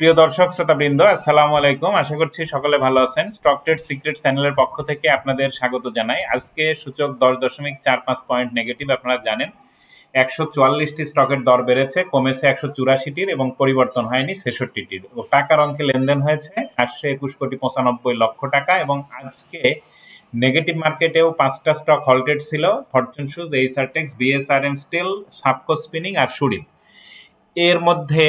প্রিয় দর্শক, শ্রোতাবৃন্দ, আসসালামু আলাইকুম। আশা করছি সকলে ভালো আছেন। স্টক ট্রেড সিক্রেট চ্যানেলের পক্ষ থেকে আপনাদের স্বাগত জানাই। আজকে সূচক দশ দশমিক চার পাঁচ পয়েন্ট নেগেটিভ আপনারা জানেন, একশো চুয়াল্লিশটি স্টকের দর বেড়েছে, কমেছে একশো চুরাশিটির এবং পরিবর্তন হয়নি ছেষট্টিটির। ও টাকার অঙ্কে লেনদেন হয়েছে চারশো একুশ কোটি পঁচানব্বই লক্ষ টাকা এবং আজকে নেগেটিভ মার্কেটেও পাঁচটা স্টক হল্টেড ছিল ফরচুন শুজ এইসারটেক্স বিএসআরএম স্টিল সাবকো স্পিনিং আর সুরিন এর মধ্যে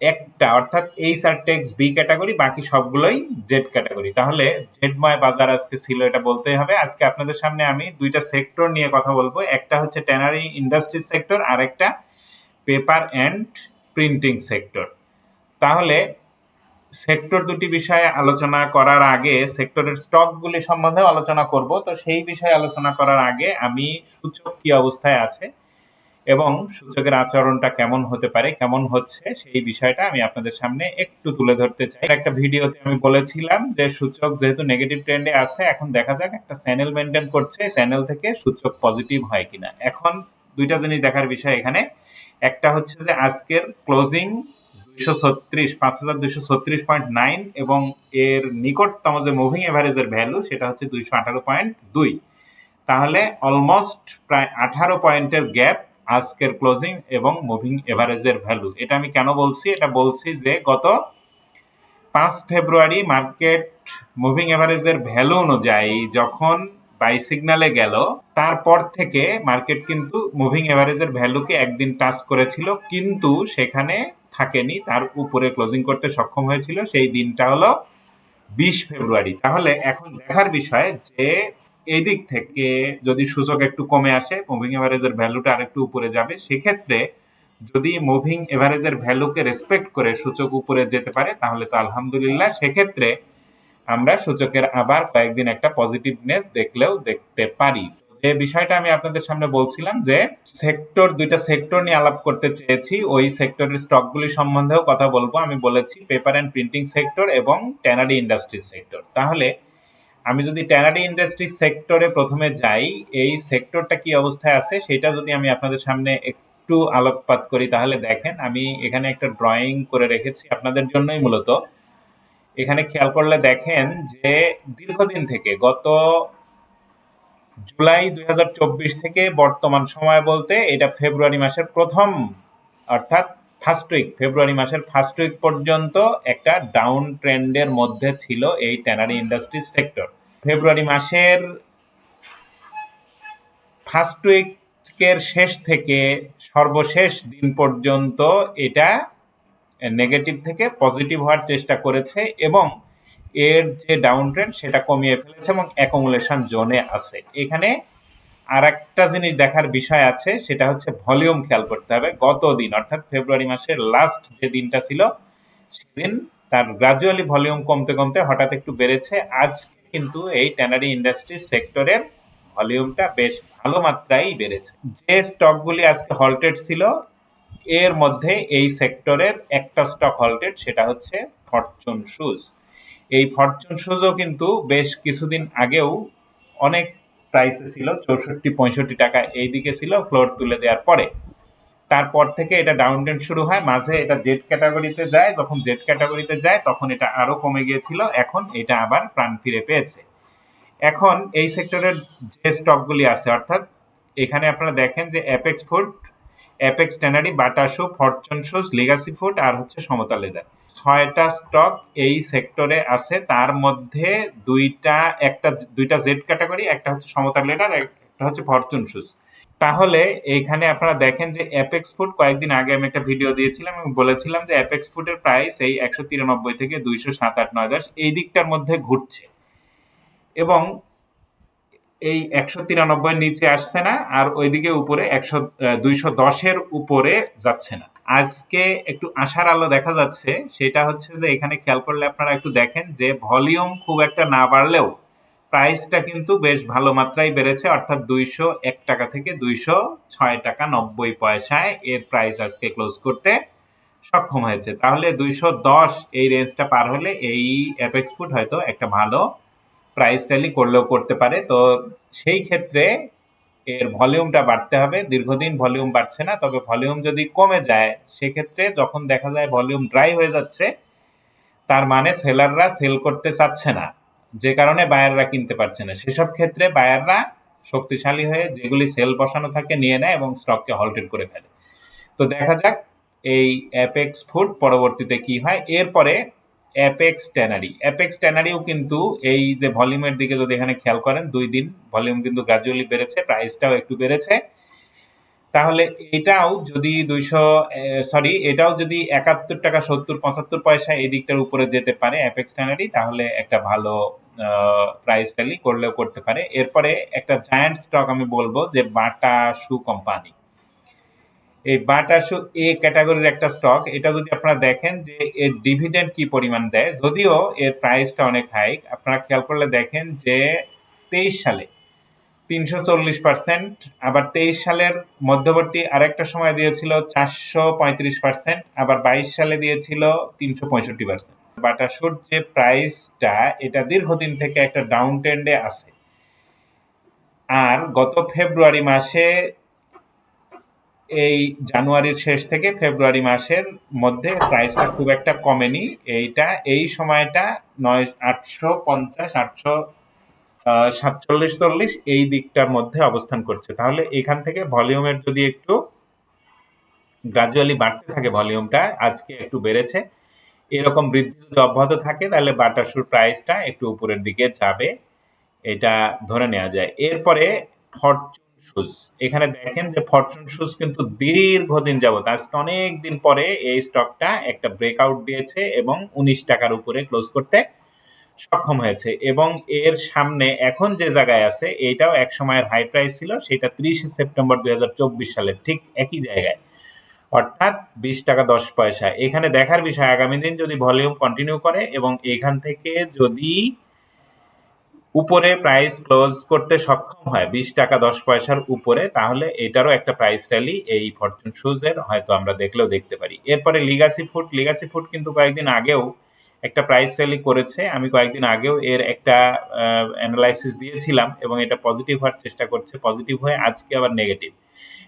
একটা, অর্থাৎ এই সারটেক্স বি ক্যাটাগরি বাকি সবগুলোই জেড ক্যাটাগরি তাহলে জেডময় বাজার আজকে ছিল, এটা বলতেই হবে। আজকে আপনাদের সামনে আমি দুইটা সেক্টর নিয়ে কথা বলব। একটা হচ্ছে ট্যানারি ইন্ডাস্ট্রি সেক্টর আর একটা পেপার অ্যান্ড প্রিন্টিং সেক্টর তাহলে সেক্টর দুটি বিষয়ে আলোচনা করার আগে সেক্টরের স্টকগুলি সম্বন্ধে আলোচনা করব। তো সেই বিষয়ে আলোচনা করার আগে আমি সূচক কি অবস্থায় আছে এবং সূচকের আচরণটা কেমন হতে পারে, কেমন হচ্ছে, সেই বিষয়টা আমি আপনাদের সামনে একটু তুলে ধরতে চাই। একটা ভিডিওতে আমি বলেছিলাম যে সূচক যেহেতু নেগেটিভ ট্রেন্ডে আছে, এখন দেখা যাক একটা চ্যানেল মেনটেন করছে চ্যানেল থেকে সূচক পজিটিভ হয় কিনা। এখন দুইটা জিনিস দেখার বিষয় এখানে। একটা হচ্ছে যে আজকের ক্লোজিং ছত্রিশ, পাঁচ হাজার ছত্রিশ পয়েন্ট নাইন এবং এর নিকটতম যে মুভিং এভারেজের ভ্যালু সেটা হচ্ছে দুইশো আঠারো পয়েন্ট দুই। তাহলে অলমোস্ট প্রায় আঠারো পয়েন্টের গ্যাপ আজকের ক্লোজিং এবং মুভিং এভারেজের ভ্যালু এটা আমি কেন বলছি? এটা বলছি যে গত পাঁচ ফেব্রুয়ারি মার্কেট মুভিং এভারেজের ভ্যালু অনুযায়ী যখন বাই সিগনালে গেল, তারপর থেকে মার্কেট কিন্তু মুভিং এভারেজের ভ্যালুকে একদিন টাচ করেছিল, কিন্তু সেখানে থাকেনি, তার উপরে ক্লোজিং করতে সক্ষম হয়েছিল, সেই দিনটা হলো বিশ ফেব্রুয়ারি। তাহলে এখন দেখার বিষয় যে এই দিক থেকে যদি সূচক একটু কমে আসে মুভিং এভারেজের ভ্যালুটা আরেকটু উপরে যাবে, সেক্ষেত্রে যদি মুভিং এভারেজের ভ্যালুকে রেসপেক্ট করে সূচক উপরে যেতে পারে, তাহলে তো আলহামদুলিল্লাহ, সেক্ষেত্রে আমরা সূচকের আবার কয়েকদিন একটা পজিটিভনেস দেখলেও দেখতে পারি। যে বিষয়টা আমি আপনাদের সামনে বলছিলাম যে সেক্টর দুইটা সেক্টর নিয়ে আলাপ করতে চেয়েছি, ওই সেক্টরের স্টকগুলি সম্বন্ধেও কথা বলব। আমি বলেছি পেপার অ্যান্ড প্রিন্টিং সেক্টর এবং ট্যানারি ইন্ডাস্ট্রি সেক্টর তাহলে আমি যদি ট্যানারি ইন্ডাস্ট্রি সেক্টরে প্রথমে যাই, এই সেক্টরটা কি অবস্থায় আছে সেটা যদি আমি আপনাদের সামনে একটু আলোকপাত করি তাহলে দেখেন, আমি এখানে একটা ড্রয়িং করে রেখেছি আপনাদের জন্যই মূলত। এখানে খেয়াল করলে দেখেন যে দীর্ঘদিন থেকে, গত জুলাই দু হাজার চব্বিশ থেকে বর্তমান সময় বলতে এটা ফেব্রুয়ারি মাসের প্রথম, অর্থাৎ ফার্স্ট উইক ফেব্রুয়ারি মাসের ফার্স্ট উইক পর্যন্ত একটা ডাউন ট্রেন্ডের মধ্যে ছিল এই ট্যানারি ইন্ডাস্ট্রি সেক্টর ফেব্রুয়ারি মাসের ফার্স্ট উইকের শেষ থেকে সর্বশেষ দিন পর্যন্ত এটা নেগেটিভ থেকে পজিটিভ হওয়ার চেষ্টা করেছে এবং এর যে ডাউন ট্রেন্ড সেটা কমিয়ে ফেলেছে এবং অ্যাকোমুলেশন জোনে আছে। এখানে আর একটা জিনিস দেখার বিষয় আছে, সেটা হচ্ছে ভলিউম খেয়াল করতে হবে। গত দিন, অর্থাৎ ফেব্রুয়ারি মাসের লাস্ট যে দিনটা ছিল, সেদিন তার গ্রাজুয়ালি ভলিউম কমতে কমতে হঠাৎ একটু বেড়েছে। আজ কিন্তু এই ট্যানারি ইন্ডাস্ট্রি সেক্টরের ভলিউমটা বেশ ভালো মাত্রায় বেড়েছে। যে স্টকগুলি আজকে হল্টেড ছিল, এর মধ্যে এই সেক্টরের একটা স্টক হল্টেড সেটা হচ্ছে ফরচুন শুজ এই ফরচুন শুজও কিন্তু বেশ কিছুদিন আগেও অনেক প্রাইসে ছিল চৌষট্টি, পঁয়ষট্টি টাকা এই দিকে ছিল ফ্লোর তুলে দেওয়ার পরে। তারপর থেকে এটা ডাউন ট্রেন্ড শুরু হয়। মাঝে এটা জেড ক্যাটাগরিতে যায়। যখন জেড ক্যাটাগরিতে যায়, তখন এটা আরও কমে গিয়েছিল। এখন এটা আবার প্রাণ ফিরে পেয়েছে। এখন এই সেক্টরের যে স্টকগুলি আছে, অর্থাৎ এখানে আপনারা দেখেন যে Apex food Apex tannery Bata shoe Fortune shoes legacy food আর হচ্ছে সমতা লেদার ছয়টা স্টক এই সেক্টরে আছে। তার মধ্যে দুইটা, একটা দুইটা জেড ক্যাটাগরি একটা হচ্ছে সমতা লেদার একটা হচ্ছে ফরচুন শুজ তাহলে এইখানে আপনারা দেখেন যে অ্যাপেক্স ফুড কয়েকদিন আগে আমি একটা ভিডিও দিয়েছিলাম এবং বলেছিলাম যে অ্যাপেক্স ফুডের প্রাইস এই একশো তিরানব্বই থেকে দুইশো সাত আট নয় দশ এই দিকটার মধ্যে ঘুরছে। এবং এই একশো তিরানব্বই নিচে আসছে না, আর ওইদিকে উপরে একশো দুইশো দশের উপরে যাচ্ছে না। আজকে একটু আশার আলো দেখা যাচ্ছে, সেটা হচ্ছে যে এখানে খেয়াল করলে আপনারা একটু দেখেন যে ভলিউম খুব একটা না বাড়লেও প্রাইসটা কিন্তু বেশ ভালো মাত্রায় বেড়েছে, অর্থাৎ দুইশো এক টাকা থেকে দুইশো ছয় টাকা নব্বই পয়সায় এর প্রাইস আজকে ক্লোজ করতে সক্ষম হয়েছে। তাহলে দুইশো দশ এই রেঞ্জটা পার হলে এই অ্যাপেক্স ফুড হয়তো একটা ভালো প্রাইস র্যালি করলেও করতে পারে। তো সেই ক্ষেত্রে এর ভলিউমটা বাড়তে হবে। দীর্ঘদিন ভলিউম বাড়ছে না, তবে ভলিউম যদি কমে যায়, সেক্ষেত্রে যখন দেখা যায় ভলিউম ড্রাই হয়ে যাচ্ছে, তার মানে সেলাররা সেল করতে চাচ্ছে না। যে কারণে বায়াররা কিনতে পারছে না। সেসব ক্ষেত্রে বায়াররা শক্তিশালী হয়ে যেগুলি সেল বসানো থাকে নিয়ে নেয় এবং স্টককে হল্টেড করে ফেলে। তো দেখা যাক এই অ্যাপেক্স ফুড পরবর্তীতে কি হয়। এরপরে অ্যাপেক্স ট্যানারি অ্যাপেক্স ট্যানারিও কিন্তু এই যে ভলিউমের দিকে যদি এখানে খেয়াল করেন, দুই দিন ভলিউম কিন্তু গ্রাজুয়ালি বেড়েছে প্রাইসটাও একটু বেড়েছে। তাহলে এটাও যদি দুইশো সরি এটাও যদি একাত্তর টাকা, সত্তর, পঁচাত্তর পয়সা এই দিকটার উপরে যেতে পারে অ্যাপেক্স ট্যানারি তাহলে একটা ভালো প্রাইস র্যালি করলেও করতে পারে। এরপরে একটা জায়ান্ট স্টক আমি বলব যে বাটা শু কোম্পানি এই বাটাশু এ ক্যাটাগরির একটা স্টক এটা যদি আপনারা দেখেন যে এর ডিভিডেন্ড কি পরিমাণ দেয়, যদিও এর প্রাইসটা অনেক হাই আপনারা খেয়াল করলে দেখেন যে তেইশ সালে তিনশো চল্লিশ পার্সেন্ট আবার তেইশ সালের মধ্যবর্তী আরেকটা সময় দিয়েছিল চারশো পঁয়ত্রিশ পার্সেন্ট আবার বাইশ সালে দিয়েছিল তিনশো পঁয়ষট্টি পার্সেন্ট বাটাসুর যে প্রাইসটা এটা দীর্ঘদিন থেকে একটা ডাউন ট্রেন্ডে আছে। আর গত ফেব্রুয়ারি মাসে এই জানুয়ারির শেষ থেকে ফেব্রুয়ারি মাসের মধ্যে প্রাইসটা খুব একটা কমেনি। এইটা, এই সময়টা নয়, আটশো পঞ্চাশ, আটশো সাতচল্লিশ, চল্লিশ এই দিকটার মধ্যে অবস্থান করছে। তাহলে এখান থেকে ভলিউমের যদি একটু গ্রাজুয়ালি বাড়তে থাকে ভলিউমটা আজকে একটু বেড়েছে, এরকম বৃদ্ধি যদি অব্যাহত থাকে, তাহলে বাটার প্রাইসটা একটু উপরের দিকে যাবে। এটা ধরে নেওয়া যায়। এরপরে ফরচুন শুজ এখানে দেখেন যে ফরচুন শুজ কিন্তু দীর্ঘদিন যাবত, আজকে অনেক দিন পরে এই স্টকটা একটা ব্রেকআউট দিয়েছে এবং উনিশ টাকার উপরে ক্লোজ করতে সক্ষম হয়েছে। এবং এর সামনে এখন যে জায়গায় আছে, এটাও এক সময়ের হাই প্রাইস ছিল, সেটা ত্রিশে সেপ্টেম্বর দুই সালের ঠিক একই জায়গায়। অর্থাৎ বিশ টাকা দশ পয়সা। এখানে দেখার বিষয়, আগামী দিন যদি ভলিউম কন্টিনিউ করে এবং এখান থেকে যদি উপরে প্রাইস ক্লোজ করতে সক্ষম হয়, বিশ টাকা দশ পয়সার উপরে, তাহলে এটারও একটা প্রাইস র্যালি এই ফরচুন শুজের হয়তো আমরা দেখলেও দেখতে পারি। এরপরে লিগাসি ফুড লিগাসি ফুড কিন্তু কয়েকদিন আগেও একটা প্রাইস র্যালি করেছে। আমি কয়েকদিন আগেও এর একটা অ্যানালাইসিস দিয়েছিলাম এবং এটা পজিটিভ হওয়ার চেষ্টা করছে। পজিটিভ হয়ে আজকে আবার নেগেটিভ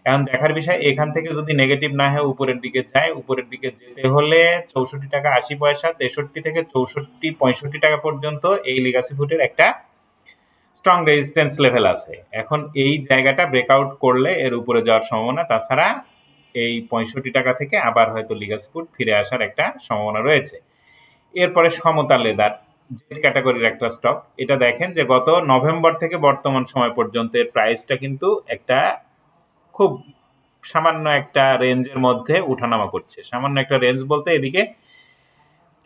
এখন দেখার বিষয়, এখান থেকে যদি নেগেটিভ না হয় উপরের দিকে যায়, উপরের দিকে যেতে হলে চৌষট্টি টাকা আশি পয়সা, তেষট্টি থেকে চৌষট্টি, পঁয়ষট্টি টাকা পর্যন্ত এই লিগাসি ফুডের একটা স্ট্রং রেজিস্ট্যান্স লেভেল আছে। এখন এই জায়গাটা ব্রেকআউট করলে এর উপরে যাওয়ার সম্ভাবনা, তাছাড়া এই পঁয়ষট্টি টাকা থেকে আবার হয়তো লিগাসি ফুড ফিরে আসার একটা সম্ভাবনা রয়েছে। এরপরে সমতা লেদার জেড ক্যাটাগরির একটা স্টক এটা দেখেন যে গত নভেম্বর থেকে বর্তমান সময় পর্যন্ত এর প্রাইসটা কিন্তু একটা খুব সামান্য একটা রেঞ্জের মধ্যে উঠানামা করছে। সামান্য একটা রেঞ্জ বলতে এদিকে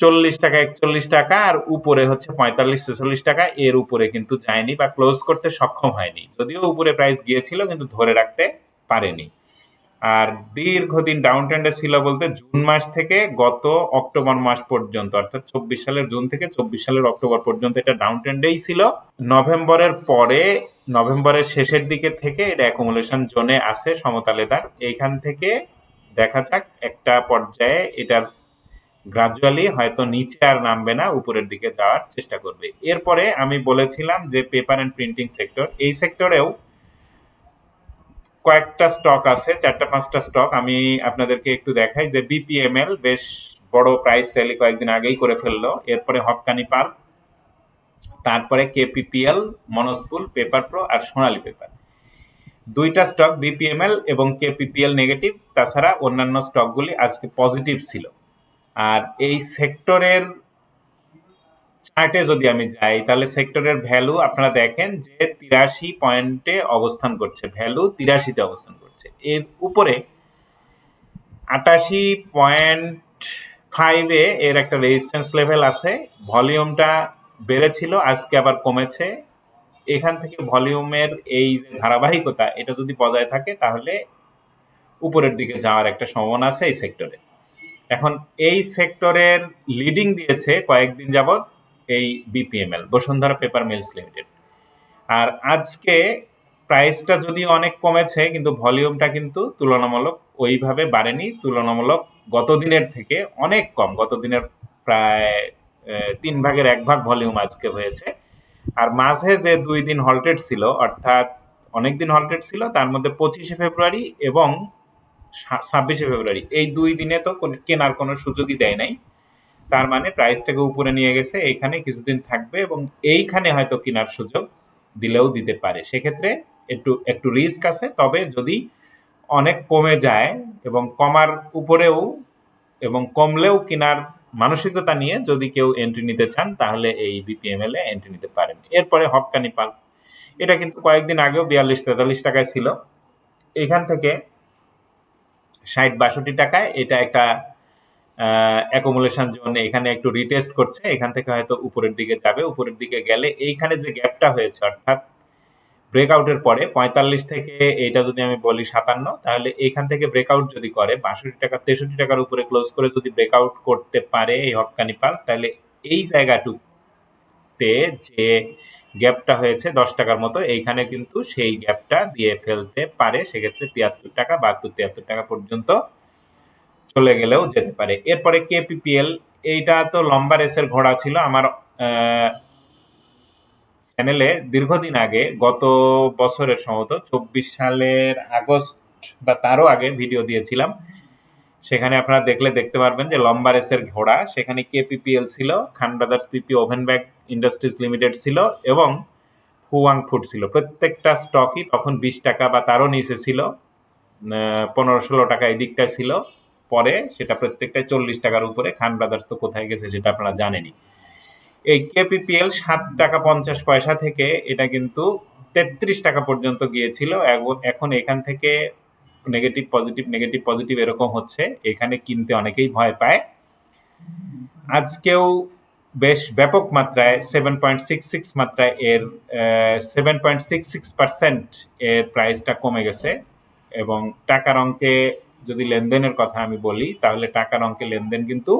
চল্লিশ টাকা, একচল্লিশ টাকা আর উপরে হচ্ছে পঁয়তাল্লিশ, ছেচল্লিশ টাকা। এর উপরে কিন্তু যায়নি বা ক্লোজ করতে সক্ষম হয়নি। যদিও উপরে প্রাইস গিয়েছিল কিন্তু ধরে রাখতে পারেনি। আর দীর্ঘদিন ডাউন ট্রেন্ডে ছিল বলতে জুন মাস থেকে গত অক্টোবর মাস পর্যন্ত, অর্থাৎ চব্বিশ সালের জুন থেকে চব্বিশ সালের অক্টোবর পর্যন্ত এটা ডাউন ট্রেন্ডেই ছিল। নভেম্বরের পরে, নভেম্বরের শেষের দিকে থেকে এটা অ্যাকুমুলেশন জোনে আছে সমতালেদার। এইখান থেকে দেখা যাক একটা পর্যায়ে এটার গ্রাজুয়ালি হয়তো নিচে আর নামবে না, উপরের দিকে যাওয়ার চেষ্টা করবে। এরপরে আমি বলেছিলাম যে পেপার অ্যান্ড প্রিন্টিং সেক্টর এই সেক্টরেও কয়েকটা স্টক আছে, চারটা, পাঁচটা স্টক আমি আপনাদেরকে একটু দেখাই যে বিপিএমএল বেশ বড় প্রাইস র্যালি কয়েকদিন আগেই করে ফেলল। এরপরে হকানি পাল, তারপরে কেপিপিএল মনোস্কুল পেপার প্রো আর সোনালী পেপার দুইটা স্টক বিপিএমএল এবং কেপিপিএল নেগেটিভ তাছাড়া অন্যান্য স্টকগুলি আজকে পজিটিভ ছিল। আর এই সেক্টরের চার্টে যদি আমি যাই, তাহলে সেক্টরের ভ্যালু আপনারা দেখেন যে তিরাশি পয়েন্টে অবস্থান করছে। ভ্যালু তিরাশিতে অবস্থান করছে। এর উপরে আটাশি পয়েন্ট ফাইভে এর একটা রেজিস্ট্যান্স লেভেল আছে। ভলিউমটা বেড়েছিল, আজকে আবার কমেছে। এখান থেকে ভলিউমের এই যে ধারাবাহিকতা, এটা যদি বজায় থাকে, তাহলে উপরের দিকে যাওয়ার একটা সম্ভাবনা আছে এই সেক্টরে এখন এই সেক্টরের লিডিং দিয়েছে কয়েকদিন যাবৎ এই BPML Bashundhara paper mills limited আর আজকে প্রাইসটা যদি অনেক কমেছে, কিন্তু ভলিউমটা কিন্তু তুলনামূলক ওইভাবে বাড়েনি। তুলনামূলক গত দিনের থেকে অনেক কম। গত দিনের প্রায় তিন ভাগের এক ভাগ ভলিউম আজকে হয়েছে। আর মাঝে যে দুই দিন হল্টেড ছিল, অর্থাৎ অনেকদিন হল্টেড ছিল, তার মধ্যে পঁচিশে ফেব্রুয়ারি এবং ছাব্বিশে ফেব্রুয়ারি। এই দুই দিনে তো কোনো- কেনার কোনো সুযোগই দেয় নাই। তার মানে প্রাইসটাকে উপরে নিয়ে গেছে, এইখানে কিছুদিন থাকবে এবং এইখানে হয়তো কেনার সুযোগ দিলেও দিতে পারে। সেক্ষেত্রে একটু একটু রিস্ক আছে, তবে যদি অনেক কমে যায় এবং কমার উপরেও এবং কমলেও কেনার মানসিকতা নিয়ে যদি কেউ এন্ট্রি নিতে চান, তাহলে এই বিপিএমএল এ এন্ট্রি নিতে পারেন। এরপরে হকানি পাল। এটা কিন্তু কয়েকদিন আগেও বিয়াল্লিশ তেতাল্লিশ টাকায় ছিল। এখান থেকে ষাট বাষট্টি টাকায় এটা একটা অ্যাকোমোলেশন জোন এখানে একটু রিটেস্ট করছে, এখান থেকে হয়তো উপরের দিকে যাবে, উপরের দিকে গেলে এইখানে যে গ্যাপটা হয়েছে, অর্থাৎ ব্রেকআউটের পরে পঁয়তাল্লিশ থেকে এটা যদি আমি বলি সাতান্ন, তাহলে এখান থেকে ব্রেকআউট যদি করে, বাষট্টি টাকা, তেষট্টি টাকার উপরে ক্লোজ করে যদি ব্রেকআউট করতে পারে এই হকানি পাল তাহলে এই জায়গাটুতে যে গ্যাপটা হয়েছে দশ টাকার মতো, এইখানে কিন্তু সেই গ্যাপটা দিয়ে ফেলতে পারে, সেক্ষেত্রে তিয়াত্তর টাকা, বাহাত্তর, তিয়াত্তর টাকা পর্যন্ত চলে গেলেও যেতে পারে। এরপরে কেপিপিএল, এইটা তো লম্বা রেসের ঘোড়া ছিল। আমার চ্যানেলে দীর্ঘদিন আগে, গত বছরের সম্ভবত চব্বিশ সালের আগস্ট বা তারও আগে ভিডিও দিয়েছিলাম। সেখানে আপনারা দেখলে দেখতে পারবেন যে লম্বা রেসের ঘোড়া, সেখানে কেপিপিএল ছিল, Khan brothers PP woven bag industries limited ছিল এবং হুয়াং ফুড ছিল। প্রত্যেকটা স্টকই তখন বিশ টাকা বা তারও নিচে ছিল পনেরো ষোলো টাকা এই ছিল। পরে সেটা প্রত্যেকটাই চল্লিশ টাকার উপরে খান ব্রাদার্স তো কোথায় গেছে সেটা আপনারা জানেনই। এই কেপিপিএল সাত টাকা পঞ্চাশ পয়সা থেকে এটা কিন্তু তেত্রিশ টাকা পর্যন্ত গিয়েছিল। এখন, এখান থেকে নেগেটিভ পজিটিভ নেগেটিভ পজিটিভ এরকম হচ্ছে। এখানে কিনতে অনেকেই ভয় পায়। আজকেও বেশ ব্যাপক মাত্রায় সেভেন পয়েন্ট সিক্স সিক্স মাত্রায় এর seven point six six percent এর প্রাইসটা কমে গেছে। এবং টাকার অঙ্কে যদি লেনদেনের কথা আমি বলি, তাহলে টাকার অঙ্কে লেনদেন কিন্তু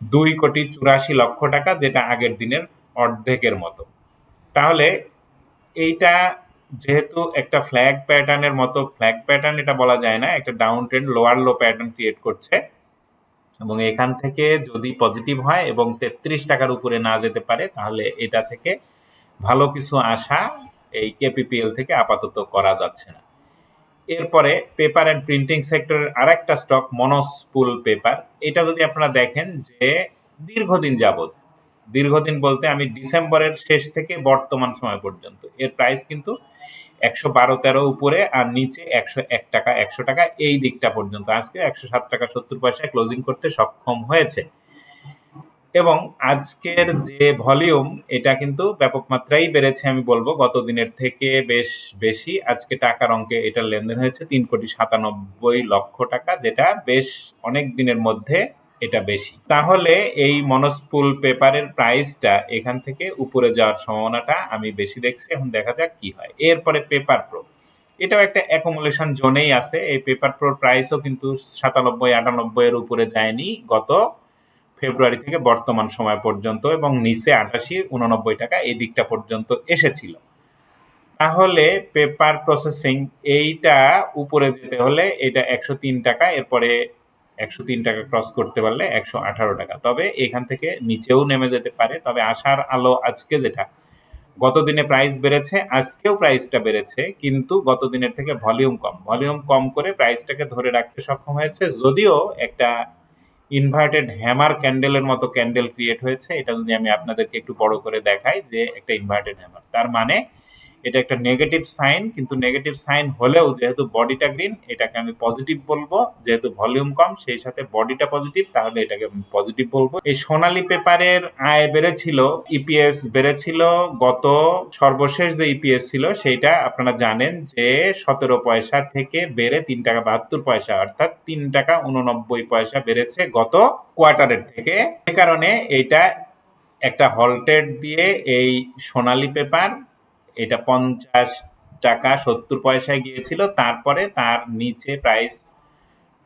দুই কোটি চুরাশি লক্ষ টাকা, যেটা আগের দিনের অর্ধেকের মতো। তাহলে এইটা যেহেতু একটা ফ্ল্যাগ প্যাটার্নের মতো ফ্ল্যাগ প্যাটার্ন এটা বলা যায় না, একটা down trend lower low pattern create করছে। এবং এখান থেকে যদি পজিটিভ হয় এবং তেত্রিশ টাকার উপরে না যেতে পারে, তাহলে এটা থেকে ভালো কিছু আশা এই কেপিপিএল থেকে আপাতত করা যাচ্ছে না। এরপরে পেপার অ্যান্ড প্রিন্টিং সেক্টরের আরেকটা স্টক মনোসপুল পেপার এটা যদি আপনারা দেখেন যে দীর্ঘদিন যাবত দীর্ঘদিন বলতে আমি ডিসেম্বরের শেষ থেকে বর্তমান সময় পর্যন্ত, এর প্রাইস কিন্তু একশো বারো তেরো উপরে আর নিচে একশো এক টাকা, একশো টাকা এই দিকটা পর্যন্ত। আজকে একশো সাত টাকা সত্তর পয়সায় ক্লোজিং করতে সক্ষম হয়েছে। এবং আজকের যে ভলিউম এটা কিন্তু ব্যাপক মাত্রাই বেড়েছে আমি বলব। গত দিনের থেকে বেশ বেশি। আজকে টাকার অঙ্কে এটার লেনদেন হয়েছে তিন কোটি সাতানব্বই লক্ষ টাকা, যেটা বেশ অনেক দিনের মধ্যে এটা বেশি। তাহলে এই মনস্পুল পেপারের প্রাইসটা এখান থেকে উপরে যাওয়ার সম্ভাবনাটা আমি বেশি দেখছি। এখন দেখা যাক কি হয়। এরপরে পেপার প্রো। এটাও একটা অ্যাকোমোলেশন জোনেই আছে। এই পেপার প্রোর প্রাইসও কিন্তু সাতানব্বই, আটানব্বই এর উপরে যায়নি গত ফেব্রুয়ারি থেকে বর্তমান সময় পর্যন্ত এবং নিচে আটাশি, উননব্বই টাকা এই দিকটা পর্যন্ত এসেছিল। তাহলে পেপার প্রসেসিং এইটা উপরে যেতে হলে এটা একশো তিন টাকা, এরপরে একশো তিন টাকা ক্রস করতে পারলে একশো আঠারো টাকা। তবে এখান থেকে নিচেও নেমে যেতে পারে। তবে আশার আলো আজকে যেটা গত দিনে প্রাইস বেড়েছে, আজকেও প্রাইসটা বেড়েছে, কিন্তু গত দিনের থেকে ভলিউম কম। ভলিউম কম করে প্রাইসটাকে ধরে রাখতে সক্ষম হয়েছে। যদিও একটা ইনভার্টেড হ্যামার ক্যান্ডেলের মতো ক্যান্ডেল ক্রিয়েট হয়েছে। এটা যদি আমি আপনাদেরকে একটু বড় করে দেখাই যে একটা ইনভার্টেড হ্যামার তার মানে এটা একটা নেগেটিভ সাইন কিন্তু নেগেটিভ সাইন হলেও যেহেতু বডিটা গ্রিন এটাকে আমি পজিটিভ বলব। যেহেতু ভলিউম কম, সেই সাথে বডিটা পজিটিভ তাহলে এটাকে আমি পজিটিভ বলব। এই সোনালী পেপারের আয় বেড়েছিল ইপিএস বেড়েছিল, গত সর্বশেষ যে ইপিএস ছিল, সেইটা আপনারা জানেন যে সতেরো পয়সা থেকে বেড়ে তিন টাকা বাহাত্তর পয়সা, অর্থাৎ তিন টাকা উননব্বই পয়সা বেড়েছে গত কোয়ার্টারের থেকে। এ কারণে এইটা একটা হলটেড দিয়ে এই সোনালী পেপার এটা পঞ্চাশ টাকা সত্তর পয়সায় গিয়েছিল। তারপরে তার নিচে প্রাইস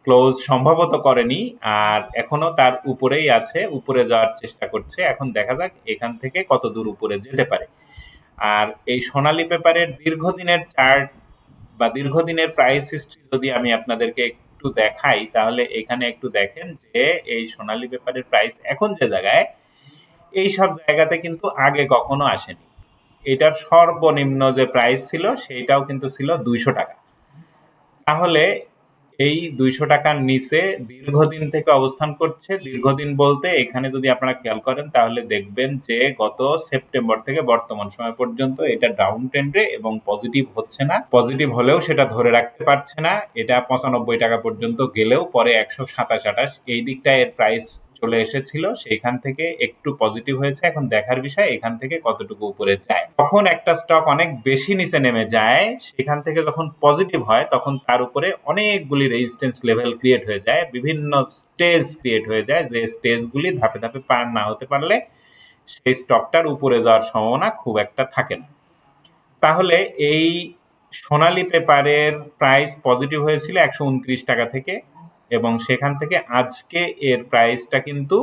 ক্লোজ সম্ভবত করেনি আর এখনও তার উপরেই আছে, উপরে যাওয়ার চেষ্টা করছে। এখন দেখা যাক এখান থেকে কত দূর উপরে যেতে পারে। আর এই সোনালী পেপারের দীর্ঘদিনের চার্ট বা দীর্ঘদিনের প্রাইস হিস্ট্রি যদি আমি আপনাদেরকে একটু দেখাই, তাহলে এখানে একটু দেখেন যে এই সোনালী পেপারের প্রাইস এখন যে জায়গায়, এই সব জায়গাতে কিন্তু আগে কখনো আসেনি। এটার সর্বনিম্ন যে প্রাইস ছিল সেইটাও কিন্তু ছিল দুইশো টাকা। তাহলে এই দুইশো টাকার নিচে দীর্ঘদিন থেকে অবস্থান করছে। দীর্ঘদিন বলতে এখানে যদি আপনারা খেয়াল করেন, তাহলে দেখবেন যে গত সেপ্টেম্বর থেকে বর্তমান সময় পর্যন্ত এটা ডাউন ট্রেন্ডে এবং পজিটিভ হচ্ছে না। পজিটিভ হলেও সেটা ধরে রাখতে পারছে না। এটা পঁচানব্বই টাকা পর্যন্ত গেলেও পরে একশো সাতাশ আঠাশ। এই দিকটা এর প্রাইস চলে এসেছিল, সেখান থেকে একটু পজিটিভ হয়েছে। এখন দেখার বিষয়, এখান থেকে কতটুকু উপরে যায়। তখন একটা স্টক অনেক বেশি নিচে নেমে যায়। সেখান থেকে যখন পজিটিভ হয়, তখন তার উপরে অনেকগুলি রেজিস্ট্যান্স লেভেল ক্রিয়েট হয়ে যায়। বিভিন্ন স্টেজ ক্রিয়েট হয়ে যায়, যে স্টেজগুলি ধাপে ধাপে পার না হতে পারলে সেই স্টকটার উপরে যাওয়ার সম্ভাবনা খুব একটা থাকে না। তাহলে এই সোনালী পেপারের প্রাইস পজিটিভ হয়েছিল একশো উনত্রিশ টাকা থেকে। এবং সেখান থেকে আজকে এর প্রাইসটা কিন্তু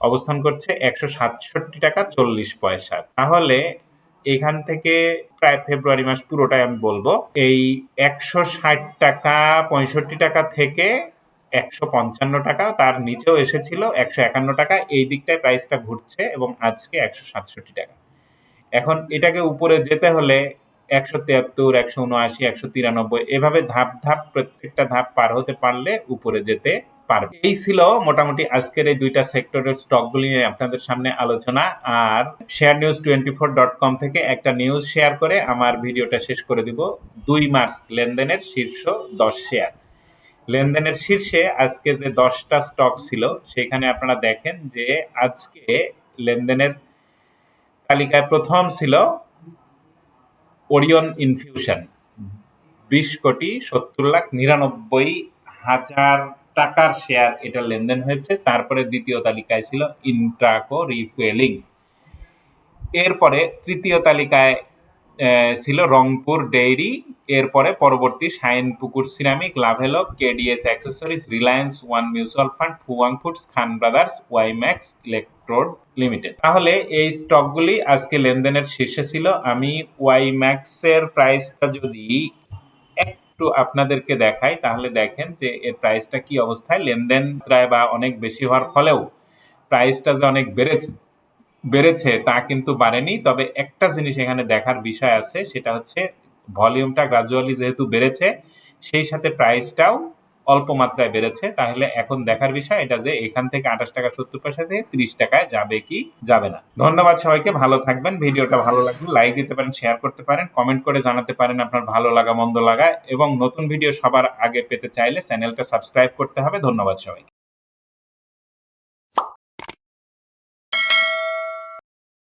অবস্থান করছে একশো সাতষট্টি টাকা চল্লিশ পয়সা। তাহলে এখান থেকে প্রায় ফেব্রুয়ারি মাস পুরোটাই আমি বলব, এই একশো ষাট টাকা পঁয়ষট্টি টাকা থেকে একশো পঞ্চান্ন টাকা তার নিচেও এসেছিল একশো একান্ন টাকা, এই দিকটায় প্রাইসটা ঘুরছে এবং আজকে একশো সাতষট্টি টাকা। এখন এটাকে উপরে যেতে হলে একশো তিয়াত্তর একশো উনআশি, একশো তিরানব্বই, এভাবে ধাপ ধাপ প্রত্যেকটা ধাপ পার হতে পারলে উপরে যেতে পারবে। এই ছিল মোটামুটি আজকের এই দুইটা সেক্টরের স্টকগুলি নিয়ে আপনাদের সামনে আলোচনা। আর share news twenty four dot com থেকে একটা নিউজ শেয়ার করে আমার ভিডিওটা শেষ করে দিব। দুই মার্চ লেনদেনের শীর্ষ দশ শেয়ার লেনদেনের শীর্ষে আজকে যে দশটা স্টক ছিল, সেখানে আপনারা দেখেন যে আজকে লেনদেনের তালিকায় প্রথম ছিল ওরিয়ন ইনফিউশন বিশ কোটি সত্তর লাখ নিরানব্বই হাজার টাকার শেয়ার এটা লেনদেন হয়েছে। তারপরে দ্বিতীয় তালিকায় ছিল ইন্ট্রাকো রিফুয়েলিং এরপরে তৃতীয় তালিকায় ছিল রংপুর ডেইরি, এরপরে পরবর্তী Shinepukur ceramic, লাভেলক, KDS accessories, Reliance, one mutual fund, Fuwang foods, Khan brothers, WiMAX, electrode limited. তাহলে এই স্টকগুলি আজকে লেনদেনের শীর্ষে ছিল। আমি ওয়াইম্যাক্সের প্রাইসটা যদি একটু আপনাদেরকে দেখাই, তাহলে দেখেন যে এর প্রাইসটা কি অবস্থায়। লেনদেন প্রায় বা অনেক বেশি হওয়ার ফলেও প্রাইসটা যে অনেক বেড়েছে বেড়েছে, তা কিন্তু বাড়েনি। তবে একটা জিনিস এখানে দেখার বিষয় আছে, সেটা হচ্ছে ভলিউমটা গ্রাজুয়ালি যেহেতু বেড়েছে, সেই সাথে প্রাইসটাও অল্প মাত্রায় বেড়েছে। তাহলে এখন দেখার বিষয় এটা যে এখান থেকে আঠাশ টাকা সত্তর পয়সা থেকে ত্রিশ টাকায় যাবে কি যাবে না। ধন্যবাদ সবাইকে, ভালো থাকবেন। ভিডিওটা ভালো লাগলে লাইক দিতে পারেন শেয়ার করতে পারেন কমেন্ট করে জানাতে পারেন আপনার ভালো লাগা, মন্দ লাগা। এবং নতুন ভিডিও সবার আগে পেতে চাইলে চ্যানেলটা সাবস্ক্রাইব করতে হবে। ধন্যবাদ সবাইকে।